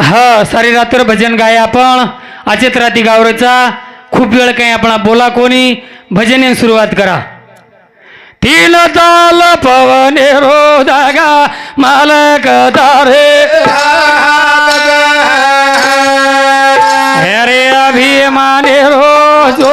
हा सारी रात्र भजन गाय आपण. अचेत राती गावरेचा. खूप वेळ काही आपण बोला कोणी. भजने सुरुवात करा. तिल ताल पवने रो दागा मालक दारे अरे अभिमाने रो जो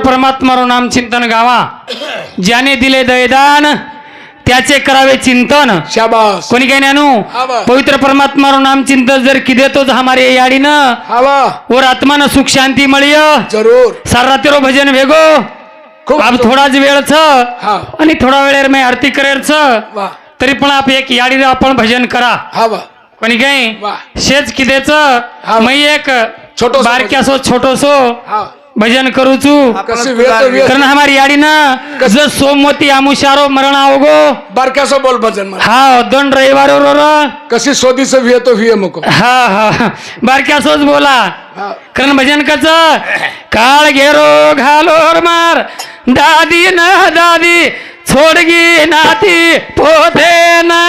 परमात्मारो नाम चिंतन गावा. ज्याने दिले दयदान त्याचे करावे चिंतन. कोणी काय नानू पवित्र परमात्मा नाम चिंतन जर की देतो हमारे याडीन? और आत्मान सुख शांती मळिय. जरूर. सारातीरो भजन वेगो. आप थोडाच वेळ छ. आणि थोडा वेळेर मी आरती करेल छ. तरी पण आप एक याडीनं आपण भजन करा. कोणी काय? शेच किदेच मी एक छोटो बारक्यासो छोटोसो. भजन करूचू कारण हमारी याडीनं जर सोमवती आमुषारो मरण आवगो बारक्यासो बोल भजन हा दोन रविवार कशी सोदीचं विये तो विये मको। हा हा बारक्यासोच बोला। हा। कारण भजन कच काळ घेरो घालोर मार। दादी न दादी छोडगी नाती पोते ना।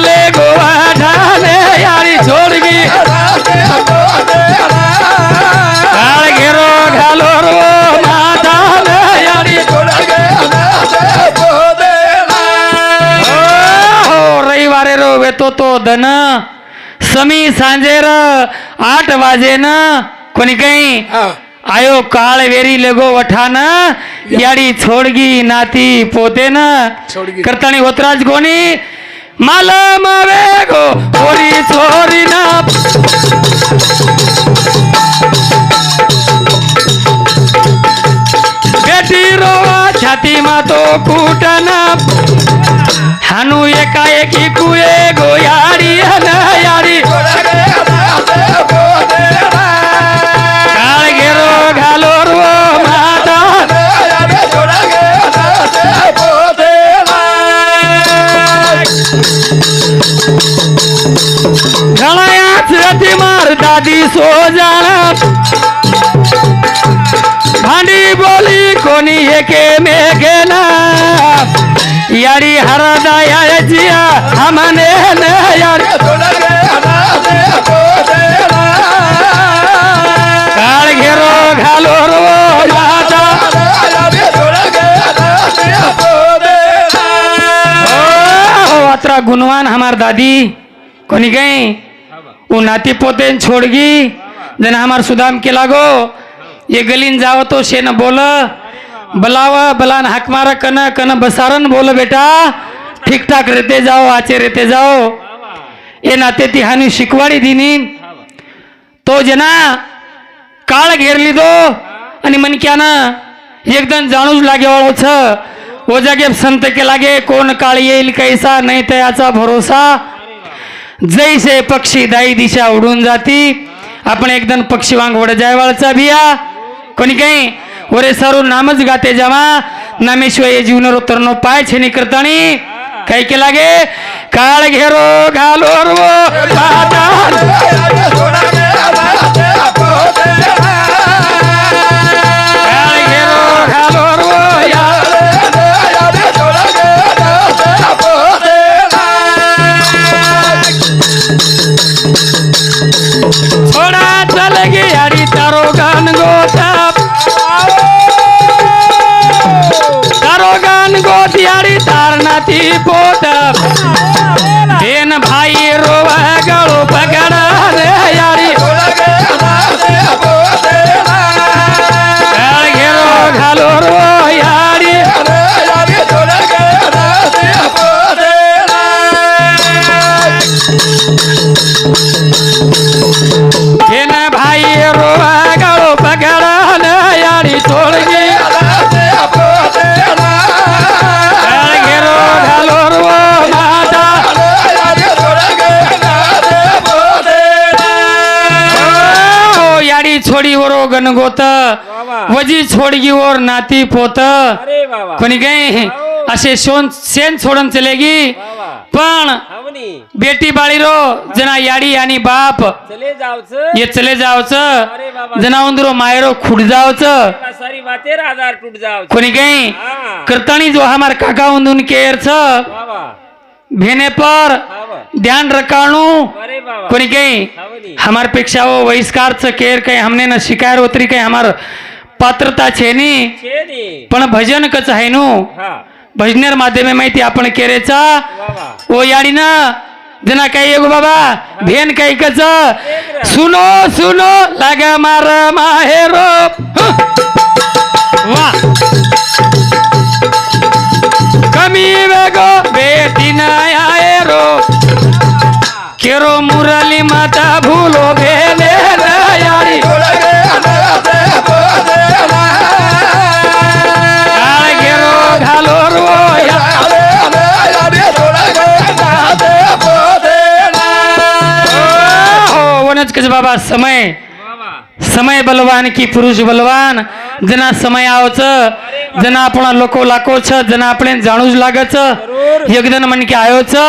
काढले गोवा ढाले यारी जोडगी काळ घेरो घालो रो माताल यारी हो रविवारे रो वेतो तो दन। समी सांजेर आठ वाजेन कोणी काही आयो काळ वेरी लगो वठान। याडी छोडगी नाती पोते न। छोडगी. करतानी होतराज कोणी। मालम वेगो ओरी चोरी ना बेटी रोवा छाती मा तो कुटन हानू एका एकी कुये गो याडी हन जिया हमने न काळ घेरो घालो रो गुणवान हमार दादी। कोणी गई? वो नाती पोते छोड़गी। जन हमार सुदाम के लागो। ये गलीन जाओ तो शेन बोल। बलावा बलान हाक मारा कन कन बसारन बोल बेटा। ठीक ठाक रेते जाओ आचे रेते जाओ। ये नाते तिहानी शिकवाडी दिनी। तो जना काळ घेरली तो आणि मनक्यानं एकदम जाणूच लागे छ। ओ जागे संत के लागे कोण काळ येईल कैसा नाही तयाचा भरोसा। जैसे पक्षी दाई दिशा उडून जाती आपण एकदम पक्षी वांग वड जायवाळचा बिया। कोणी काही? ओरे सारू नामच गाते जावा। नामेश्वर ये जीवनरो तरनो पाय छेनी करतानी काय के लागे काळ घेरो घालो தீ போட்ட गणगोत वजी छोडगी वर नाती पोत. कोणी काही असे शेण सोडून चलेगी पण बेटी बाळीरो जना याडी आणि बाप. ये चले जावचं. जना उंदरो मायरो खुड जावचं. कोणी हा. करतानी जो हमार काका उंदून बाबा भेने पर ध्यान रखाणू कोणी काही हमारपेक्षा वो वहिष्कारच केर काही हमने न शिकायर उतरी काही हमार पात्रता छे नी। छेनी पण भजन कच आहे नु। भजनेर माध्यमे माहिती आपण केरेचा ओ याडी ना जना काही गो बाबा भेन काही कच। सुनो सुनो लागा मार माहेरो। वा कमी वेगो बेटी आहे रो. केरो मुरली माता भूलो भेले काळ घेरो घालो रो हो वनच कच बाबा समय. समय बलवान की पुरुष बलवान. जना समय आवच. जना आपण लोको लाको छ जना આપણે જાણું જ લાગે છે એકદન મન કે આવ્યો છે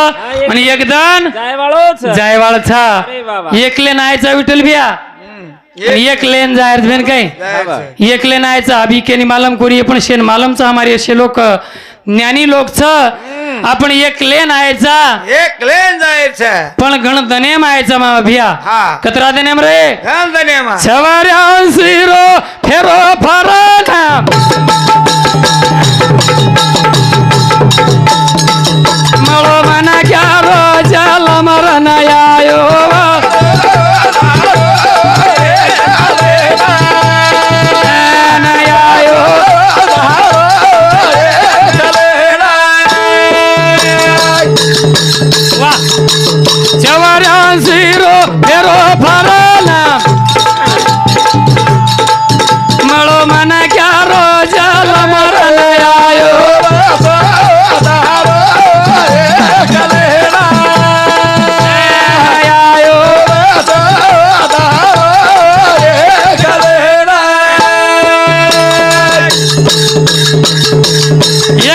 અને એકદન जाय वाळोच जायवाळ छा अरे बाबा. एक लेन आयचा विठ्ठल भिया आणि एक लेन जायर बेन काही एक लेन आयचा अभी केनी मालम कोरी पण शेन मालमचा हमारे असे लोक ज्ञानी लोक छ आपण एक लेन आयचा एक लेन जायचं पण गण दनेम आयचा मा भिया हा. कतरा दनेम रे घाल धन्यवाद सवाऱ्या शिरो फेरो फराना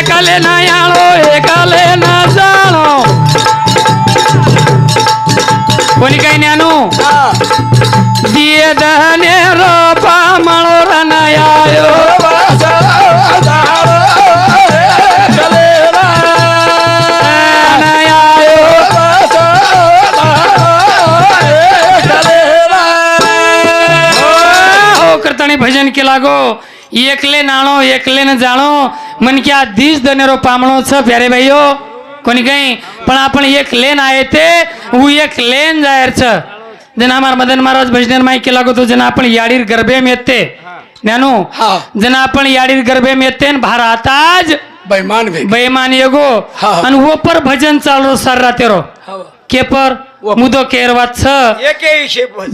एकले ना याळो एकले ना जाणो कोणी काही ज्ञानू? दिये दहने रोपा मळो रन आयो आयो हो करताणी भजन केला गो एकले नाणो एकले न जाणो मन की आ दिस दनेरो पामणो छ प्यारे भाईयो? कोणी काही? पण आपण एक लेन आहे ते उ एक लेन जायर छ. जन हमार मदन महाराज भजनेर माई केला गो तो जन आपण याडीर गरबेम येते. ज्ञानू हा. जना आपण याडीत गर्भे येते भार आताज बैमान वेग बैमान येगो. हा. आणि वो पर भजन चालू सर राहते रो हा. केपर व- मुदो केरवात छ.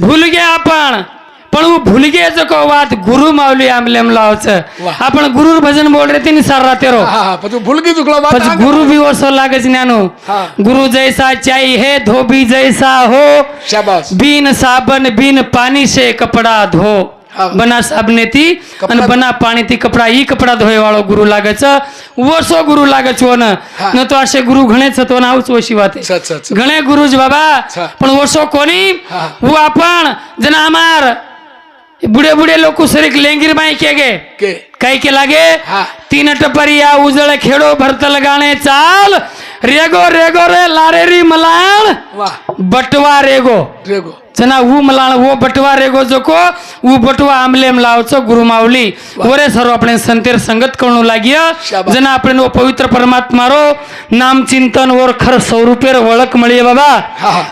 भूल गे आपण. पण भूलगे जो को बात गुरु मावली आमलेम लावच. आपण गुरु भजन बोल रे तिने सार राते गुरु भी ओसो लागे ज्ञानो. गुरु जैसा चाई हे धोबी जैसा हो. शाबाश बिन साबण बिन पाणी से कपडा धो. बना साबने ती आणि बना पाणी ती कपडा ही कपडा धोय वाळो गुरु लागच. वसो गुरु लागच वन न. तो असे गुरु घणेच तो नावच वशी वाते. घणे गुरुज बाबा पण वसो कोणी? वो आपण जना आमार. बुढे बुढे लोक सरिक लेंगीर माई के गे के? काय के लागे? तीन टपरी या उजळ खेडो भरतल गाणे चाल। रेगो रेगो रे लारेरी वा बटवा रेगो। रेगो। चना ऊ मला वो बटवा रेगो जोको ऊ बटवा आमलेम लावचो गुरु मावली ओरे सर्व आपण संतेर संगत करणू लागिया. जना आपण वो पवित्र परमात्मा रो नाम चिंतन वर खर स्वरूपेर वळख मळी बाबा.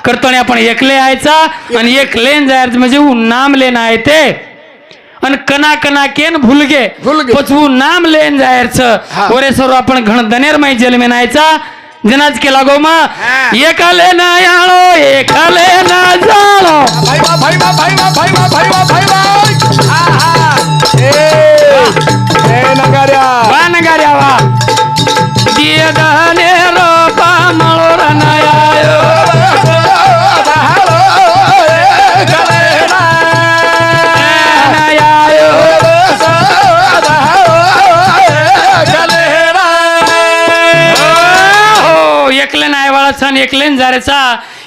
करताना आपण एकले यायचा आणि एक लेन जायचं म्हणजे ऊ नाम लेन आहे ते. आणि कना कना केन भुलगे. भुलगे. पचवू नाम लेन जायचं. ओरे सर्व आपण घण दनेर माई जलमेनायचा गणाज केला गो मा. एकाले ना याळो एकाले ना जाळो भाईबा भाईबा भाईबा भाईबा भाईबा भाईबा आहा ए ए वा नगाऱ्या वा दिया दहने रो पामळो रनायायो वाळा छान एकलेन जारेचा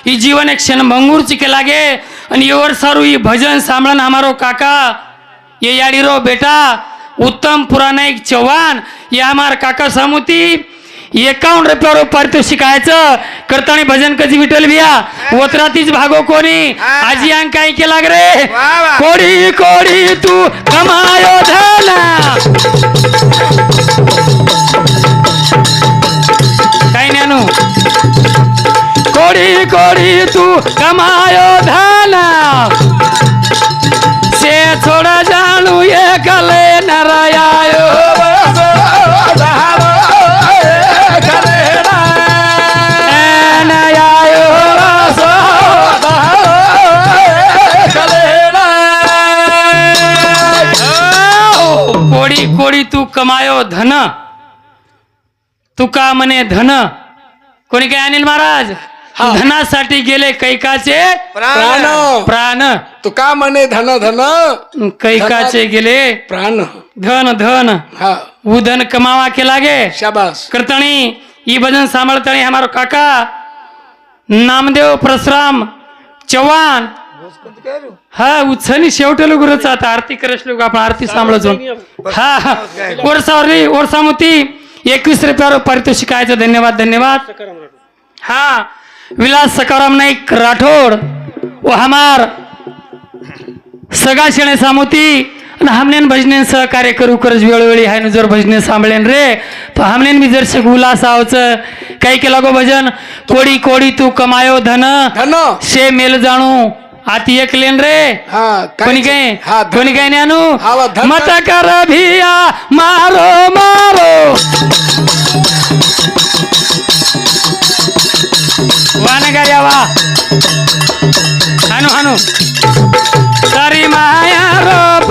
ई जीवन एक क्षण भंगूर चिके लागे आणि एवर सारू ई भजन सांभळन हमारो काका ये याडी रो बेटा उत्तम पुराणा एक चव्हाण ये हमार काका सामुती एकावन्न रुपयावर पारितोषिक आयचं करताना भजन कधी विठल बिया ओतरातीच भागो कोणी हा. आजी अंग काय केला ग रे. कोडी कोडी तू कमायो झाला काय कोडी कोडी तू कमायो धाना। से थोड़ा जानू ये कले नरायो कोडी कोडी तू कमायो धन। तुका मने धन। कोणी काय अनिल महाराज. धनासाठी गेले कैकाचे प्राण. प्राण. प्राण. तू का म्हणे धन धन? कैकाचे गेले. प्राण. धन धन. हा. उधन कमावा के लागे. शाबास. करतणी ई भजन सांभाळतणी हमारो काका. नामदेव परशुराम चव्हाण. हा उच्छनी शेवटेलो गुरुचा. आता आरती करेश लोक आपण आरती सांभाळतो हा. हा वर्षावरली वर्षामुती एकवीस रुपयावर पारितोषिक आयचं धन्यवाद धन्यवाद. हा विलास सकाराम नाईक राठोड व हमार सगळा शेणे सामोती हमनेन भजनेन सहकार्य करू करज वेळोवेळी हाय जर भजने सांभळेन रे. तो हमनेन मी जर शेक उल्हास आवच काही केला गो भजन? कोडी कोडी तू कमायो धन. धन. शे मेल जाणू. आती एक लेन रे. हा कोणी काय. कोणी काय ज्ञानू मत कर भिया मारो मारो. वान गाड्या वा. हानू हानू. सारी माया रो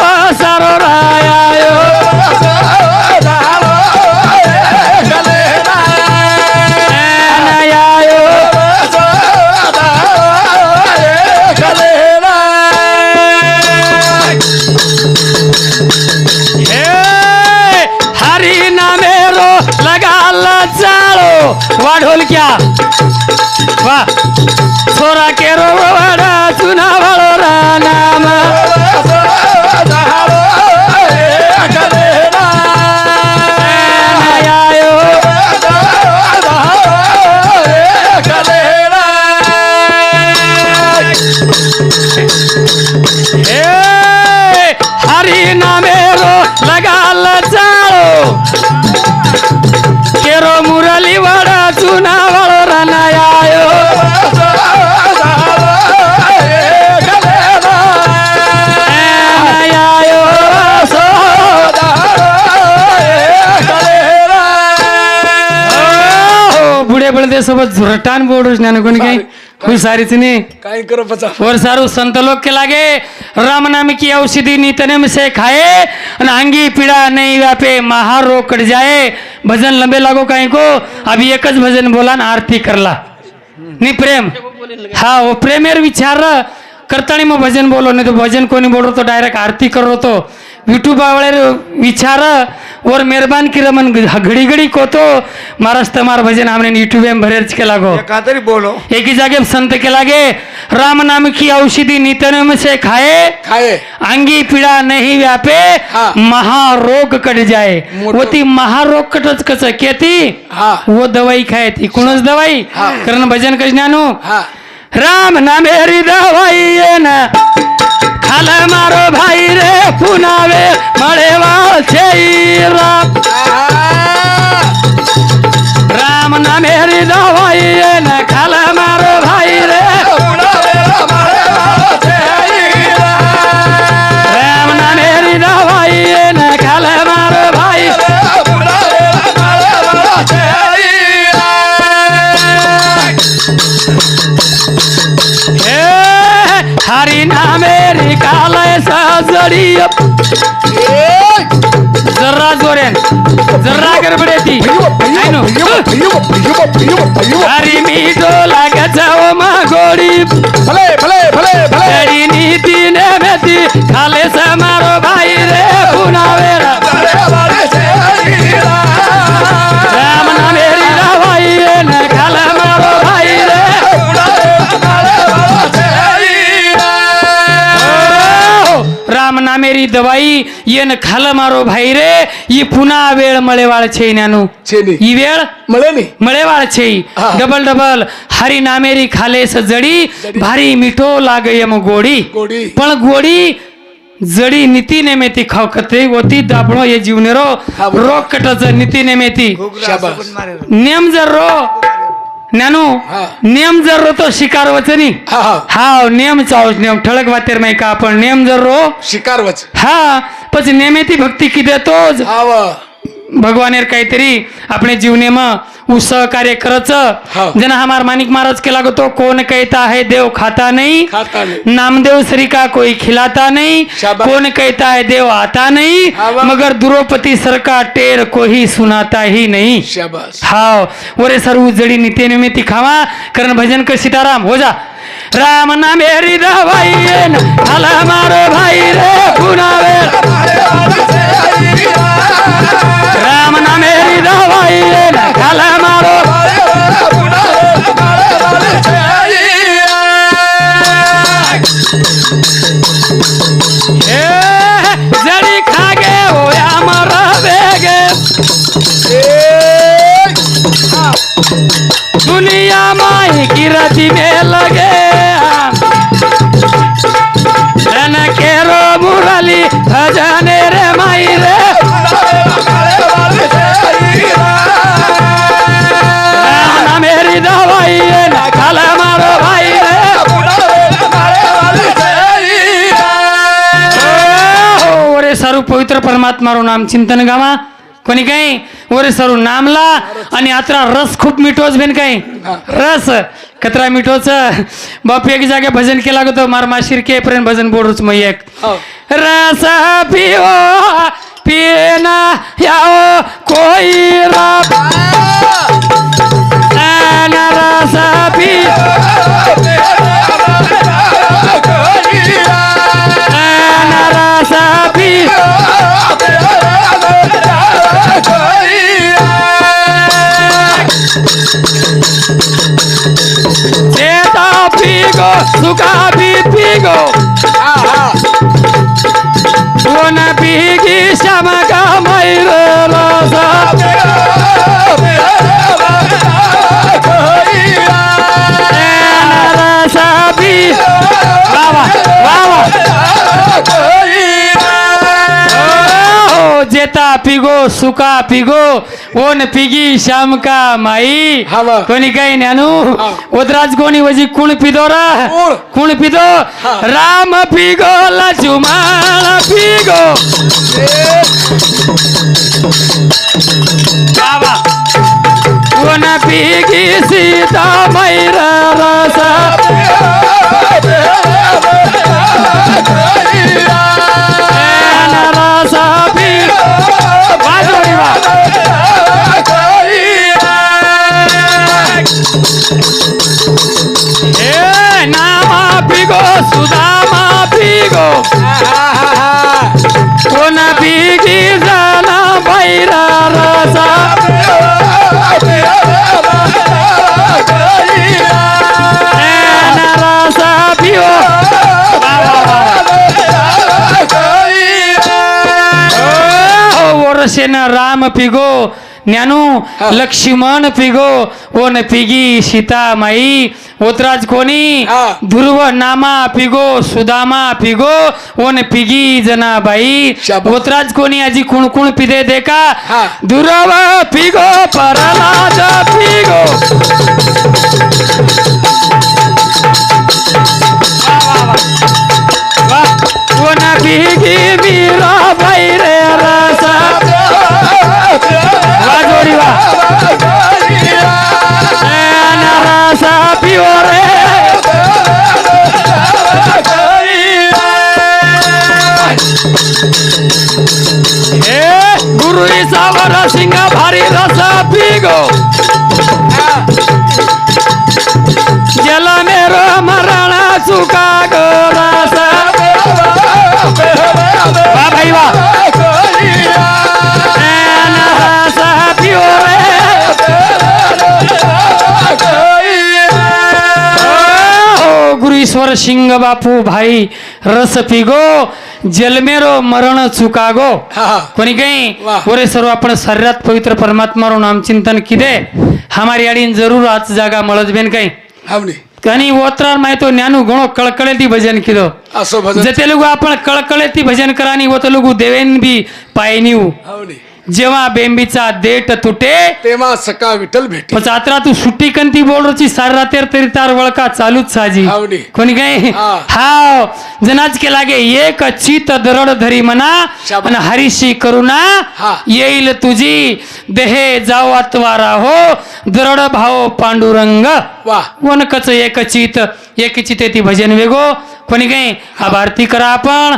चाळो वा ढोलक्या वा. छोरा सोबत झुरटान बोडूच ज्ञान कोणी काही कोई सारीच नहीं काय करो पचा और सारू संत लोग के लागे. राम नाम की औषधि नितनेम से खाए. और अंगी पीड़ा नहीं व्यापे महारोग कट जाए. भजन लंबे लागो कहीं को. अभी एकच भजन बोला ना आरती करला. नहीं प्रेम. हा वो प्रेमेर विचार करतानी मग भजन बोलो नाही तो भजन कोणी बोलो तो डायरेक्ट आरती करो तो. विठू बावळेर विचार और मेहरबान की रमन घडी घडी को तो महाराज तमार भजन हमने यूट्यूब में भरेच के लागो। तरी बोलो। एक ही जगह संत के लागे राम नाम की औषधि नितन से खाए। खाये अंगी पीड़ा नहीं व्यापे. महारोग कट जाए। वो ती महारोग कटच कस केती? हा। वो दवाई खाए ती। कुणच दवाई. कारण भजन हा। राम नामेरी दवाई ये ना। खाल मारो भाई रे पुनावे मळे वाचे राम राम नामेरी दवाई सजडी जर्रा जोरेन जर्रा गडबड येती हरी मी डोला गजाव मागोडी भले भले भले भले. नीती नेमेती खाले समारो भाई मेरी दवाई येन खाल मारो भाई रे ई पुन्हा वेळ मळेवाळ छे नानू छेनी. ही वेळ मळेवाळ छे. डबल डबल हरी नामेरी खाले जडी भारी मिठो लाग यम गोडी. गोडी. पण गोडी जडी नीती नेमेती खावकते होती दाबणो ये जीवनेरो रो बरोबर. रोग कटच नीती नेमेती. नियम नेम जर रो ज्ञानू. नेम जर रो तो शिकार वचनी. हा नेम चावच नेम ठळक वातेर नाही का? आपण नेम जर रो शिकार वच हा પછી नेमेती भक्ती की देतोच आव भगवानेर काहीतरी अपने जीवने में सहकार्य करच. हो. जना हमार मानिक महाराज के लागो तो कौन कहता है देव खाता नहीं, खाता नहीं। नामदेव श्री का कोई खिलाता नहीं. कौन कहता है देव आता नहीं. मगर द्रौपदी सर का टेर को ही सुनाता ही नहीं. हाव. वरे सर उजड़ी नित्य खावा. करण भजन कर सीताराम. हो जा. राम ना मेरी दवाई ये न खाला मारो भाई रे पुनावे राम ना मेरी पवित्र परमात्मारो नाम चिंतन गावा कोणी काही ओरे सारू नामला आणि आता रस खूप मिठोच बेन काही रस कतरा मिठोच बाप एक जागे भजन केला गो मार माशीर के पर्यंत भजन बोलूच मग एक हो. रस पिओ पिना याओ कोई रस पिओ चेता पीगो सुखा भी पिगो सुका पिगो ओन पिगी श्याम का माई हा वा. कोणी काही ज्ञानू ओदराज कोणी वजी कुण पिदो रा कोण? कुण पिदो राम पिगो लक्ष्मण पिगो बाबा कोण पिगी सीता मैरा रसा वर्षेन राम पिगो ज्ञानू लक्ष्मण पिगो ओन पिगी सीता माई ओतराज कोणी. ध्रुव नामा पिगो सुदामा पिगो ओन पिगी जनाबाई. ओतराज कोणी आजी कुण कुण पिदे देखा. ध्रुव पिगो परलाज पिगो रस पिगो जल मेरो मरण सुका गो रस वा भाई वा रस पिओ रे ओ गुरु ईश्वर सिंह बापू भाई रस पिगो जलमेरो मरण चुकागो। कोणी काही. ओरे सर्व आपण सर्वात पवित्र परमात्मारो नाम चिंतन किदे हमारी आडीन जरूर आज जागा मळत बेन काही। आणि ओत्रार माहितो ज्ञानू गणो कळकळेती भजन किदो असो भजन। जते लोक आपण कळकळेती भजन करानी वो लोक देवेन बी पायनीव हावनी। जेव्हा बेंबीचा देठ तुटे तेव्हा सका विठ्ठल भेटे. आता तू सुट्टी कंती बोलची सार रातेर तरी तार वळका चालूच साजी. कोणी काय? हा. हाव. जनाच के लागे एक चित दरड धरी म्हणा शाबास. आणि हरीशी करुणा हा. येईल तुझी देहे जावात वारा हो दरड भाव पांडुरंग. वा. वनकच एक चित एक चिते ती भजन वेगो. कोणी काय? आभारती करा आपण.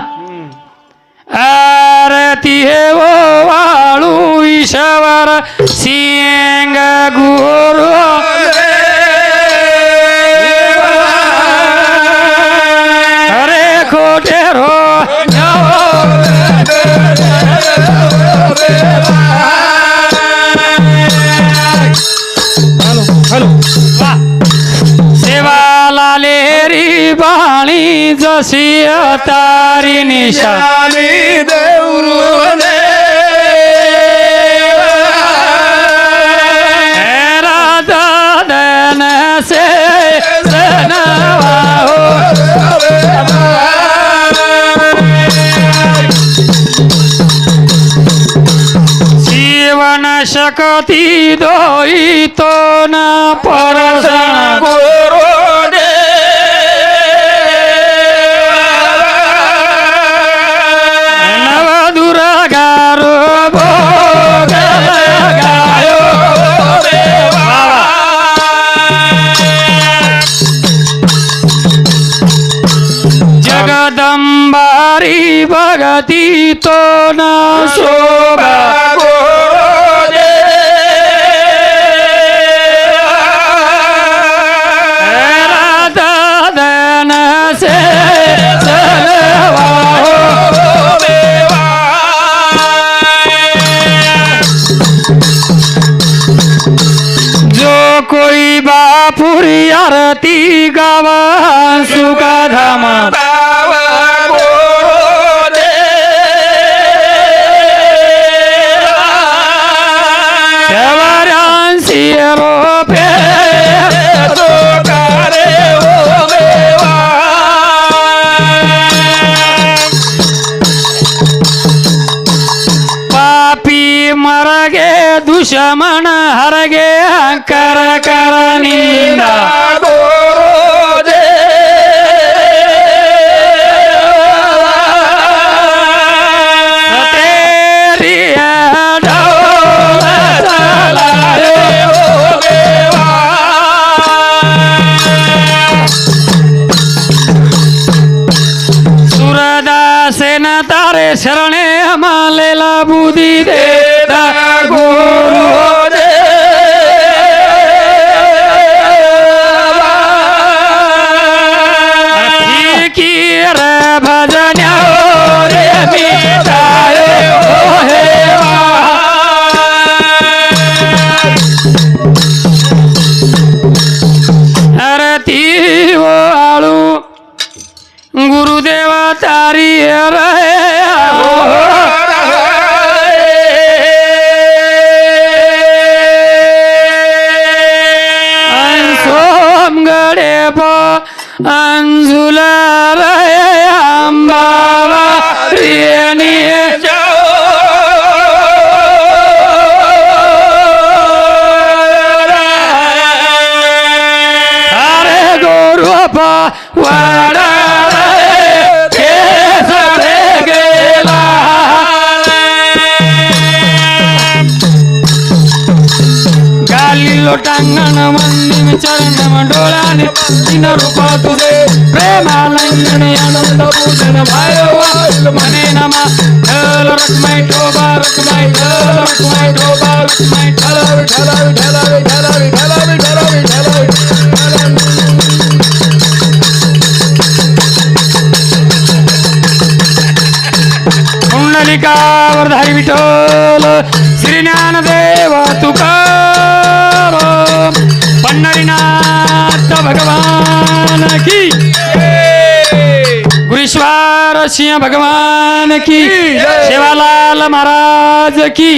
आरती हे ओ वाळू ईश्वर सिंग जीवन शकती కోటంగన మంది విచరణ మండోళాన్ని తినరు పాతుదే ప్రేమాలంగన ఆనంద పూజన భాయవాళ్ళు మనే నమ ఠల రక్మై ఠోబా రక్మై ఠల రక్మై ఠోబా రక్మై ఠల ఠల ఠల ఠల ఠల ఠల ఠల भगवान की। गुरीश्वर सिंह भगवान की। जय. शिवालाल महाराज की।